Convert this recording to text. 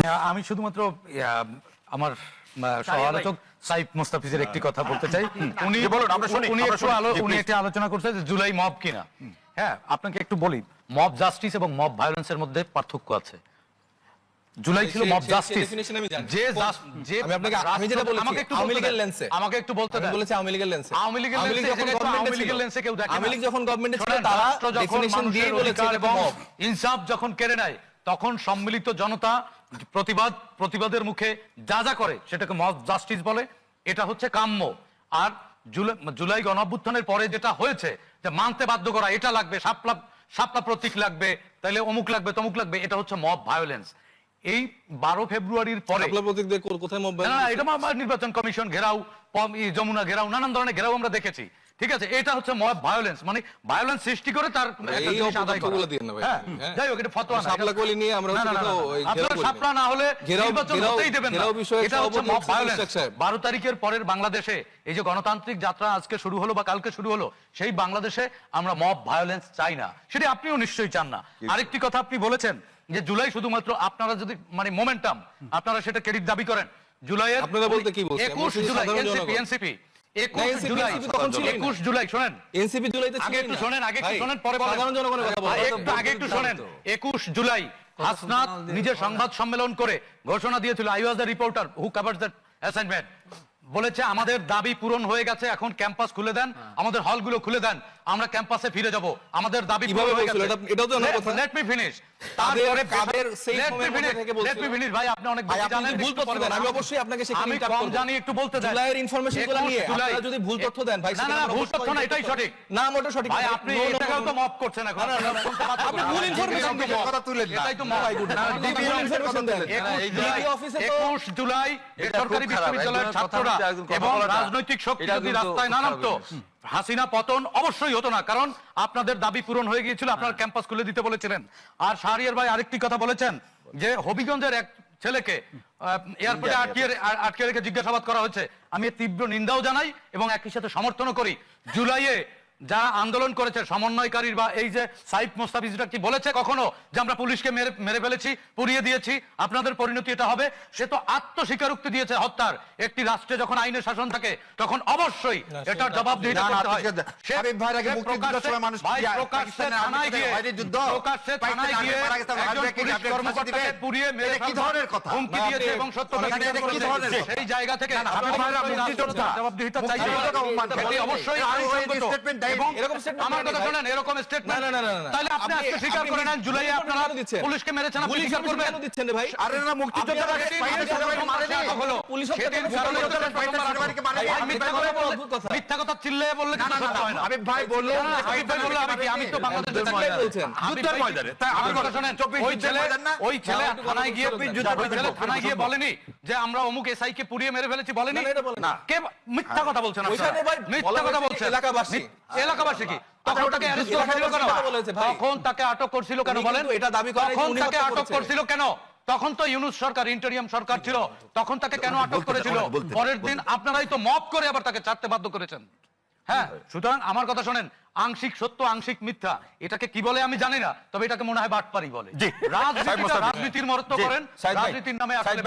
হ্যাঁ, আমি শুধুমাত্র আমার আহ, সহ-আলোচক সাইফ মোস্তাফিজের একটি কথা বলতে চাই। উনি বলুন, আমরা শুনি, উনি একটু উনি. একটা আলোচনা করছে যে জুলাই মব কিনা। হ্যাঁ আপনাকে একটু বলি মব জাস্টিস এবং মব ভায়োলেন্সের মধ্যে পার্থক্য আছে। জুলাই ছিল মব জাস্টিস। যে যে আমি আপনাকে আমি যেটা বলেছি আমাকে একটু আওয়ামী লীগের লেন্সে আমাকে একটু বলতে দেন। বলেছি আওয়ামী লীগের লেন্সে আওয়ামী লীগের লেন্সে যখন আওয়ামী লীগের লেন্সে কেউ দেখে আওয়ামী লীগ যখন গভর্নমেন্টে ছিল তারা ডেফিনিশন দিয়ে বলেছে এবং ইনসাফ যখন কেড়ে নেয় তখন সম্মিলিত জনতা প্রতিবাদ প্রতিবাদের মুখে যা যা করে সেটাকে মব জাস্টিস বলে এটা হচ্ছে কাম্য। আর জুলাই গণঅভ্যুত্থানের পরে যেটা হয়েছে যে মানতে বাধ্য করা এটা লাগবে সাপলা সাপলা প্রতীক লাগবে তাহলে অমুক লাগবে তমুক লাগবে এটা হচ্ছে মব ভায়োলেন্স। এই বারো ফেব্রুয়ারির পরে কোথায় এটা নির্বাচন কমিশন ঘেরাও যমুনা ঘেরাও নানান ধরনের ঘেরাও আমরা দেখেছি। ঠিক আছে এটা হচ্ছে মব ভায়োলেন্স মানে ভায়োলেন্স সৃষ্টি করে তার একটা জিনিস আদায় করা। অপতথ্যগুলো না ভাই। হ্যাঁ, হ্যাঁ। যাই হোক এটা ফতোয়া না, শাপলা কলি নিয়ে আমরা না, না, আপনারা হলে নির্বাচন হতেই দেবেন না এটা হচ্ছে মব ভায়োলেন্স ইশরাক সাহেব। বারো তারিখের পরের বাংলাদেশে এই যে গণতান্ত্রিক যাত্রা আজকে শুরু হলো বা কালকে শুরু হলো সেই বাংলাদেশে আমরা মব ভায়োলেন্স চাই না সেটা আপনিও নিশ্চয়ই চান না আরেকটি কথা আপনি বলেছেন যে জুলাই শুধুমাত্র আপনারা যদি মানে মোমেন্টাম আপনারা সেটা ক্রেডিট দাবি করেন জুলাইয়ের আপনারা বলতে কি বলছেন? একুশ আমরা জুলাই এনসিপি এনসিপি জুলাই তখন ছিলই না। একুশ জুলাই শোনেন এনসিপি জুলাইতে আগে ছিলই একটু না। শোনেন আগে একটু ভাই, শোনেন পরে বলেন। সাধারণ জনগণের কথা ভাই, বলেন। একটু আগে একটু শোনেন একুশ জুলাই হাসনাত নিজে সংবাদ সম্মেলন করে ঘোষণা দিয়েছিল I was the reporter who covers the assignment বলেছে আমাদের দাবি পূরণ হয়ে গেছে এখন ক্যাম্পাস খুলে দেন আমাদের হলগুলো খুলে দেন আমরা ক্যাম্পাসে ফিরে যাব আমাদের দাবি কীভাবে হয়ে বলছিল? এটা- এটাও তো ওনার কথা। লেট মি ফিনিশ তারপরে কাদের সেই লেট মি সময়ের ফিনিশ মধ্যে থেকে বলছিল? লেট মি ফিনিশ ভাই আপনি অনেক ভাই, আপনি ভুল তথ্য দেন, আমি অবশ্যই আপনাকে সেখানে আমি কম জানি একটু বলতে দেন জুলাইয়ের information গুলো 21 নিয়ে আপনারা যদি ভুল তথ্য দেন, ভাই, না না ভুল তথ্য না এটাই সঠিক না মোটা সঠিক ভাই আপনি No, no, এটাকেও তো মপ করছেন এখন আপনি ভুল কথা তুলেন না। এটাই তো না, দেন। জুলাই। বিশ্ববিদ্যালয়ের ছাত্ররা এবং রাজনৈতিক শক্তি যদি রাস্তায় না নামতো। হাসিনা পতন অবশ্যই হতো না কারণ আপনাদের দাবি পূরণ হয়ে গিয়েছিল আপনার ক্যাম্পাস খুলে দিতে বলেছিলেন। আর শাহরিয়ার ভাই আরেকটি কথা বলেছেন যে হবিগঞ্জের এক ছেলেকে এয়ারপোর্টে আটকে আটকে রেখে জিজ্ঞাসাবাদ করা হয়েছে। আমি তীব্র নিন্দাও জানাই এবং একই সাথে সমর্থনও করি। জুলাইয়ে যারা আন্দোলন করেছে সমন্বয়কারীর বা এই যে সাইফ মোস্তাফিজরা কি বলেছে কখনো যে আমরা পুলিশকে মেরে মেরে ফেলেছি পুড়িয়ে দিয়েছি আপনাদের পরিণতি এটা হবে সে তো আত্মস্বীকারোক্তি দিয়েছে হত্যার একটি রাষ্ট্রে যখন আইনের শাসন থাকে তখন অবশ্যই এটার জবাবদিহিতা না, করতে হয় সে- হাবিব আগে সে মুক্তিযুদ্ধের সময় মানুষ ভাই, প্রকাশ্যে থানায় গিয়ে- যুদ্ধ? প্রকাশ্যে থানায় গিয়ে একজন পুলিশ কর্মকর্তাকে পুড়িয়ে মেরে কি ধরনের কথা? হুমকি দিয়েছে এবং সত্য অনেক দাবি এটা কি ধরনের সেই জায়গা থেকে না, না, হাবিব ভাইরা অবশ্যই মুক্তিযোদ্ধা। জবাবদিহিতা করেন। অবশ্যই আর ওই এরকম statement আমার কথা। এরকম স্টেটমেন্ট না, না, না, না, না। তাহলে আপনি আপনি- আজকে স্বীকার করে নেন জুলাই আপনারা? পুলিশকে মেরেছেন আপনি স্বীকার করবেন কেন দিচ্ছেন রে ভাই? আরে না, মুক্তিযোদ্ধারা হলো। পুলিশ সেদিন মিথ্যা কথা বললে- না, হয়? ভাই বলল, আমি আমি তো। বলছেন। যুদ্ধের ময়দানে। তাই আমার আমার কথা শোনেন, ওই ছেলে ওই ছেলে না, একটু কথা থানায় গিয়ে ওই ছেলে থানায় গিয়ে বলেনি যে আমরা অমুক এসআই কে পুড়িয়ে মেরে ফেলেছি বলেনি? না, কে মিথ্যা কথা বলছেন মিথ্যা কথা বলছেন। এলাকাবাসী। এলাকাবাসী কি? তখন তাকে ভাই। তখন তাকে আটক করছিল কেন বলেন? তখন তাকে আটক করছিল কেন? তখন তো ইউনুস সরকার ইন্টারিয়াম সরকার ছিল। তখন তাকে কেন আটক করেছিল? পরের দিন আপনারাই তো মব করে আবার তাকে ছাড়তে বাধ্য করেছেন। হ্যাঁ সুতরাং আমার কথা শোনেন আংশিক সত্য আংশিক মিথ্যা এটাকে কি বলে আমি জানি না তবে এটাকে মনে হয় বাটপারি বলে। রাজনীতির মরত্ব করেন রাজনীতির নামে আসলে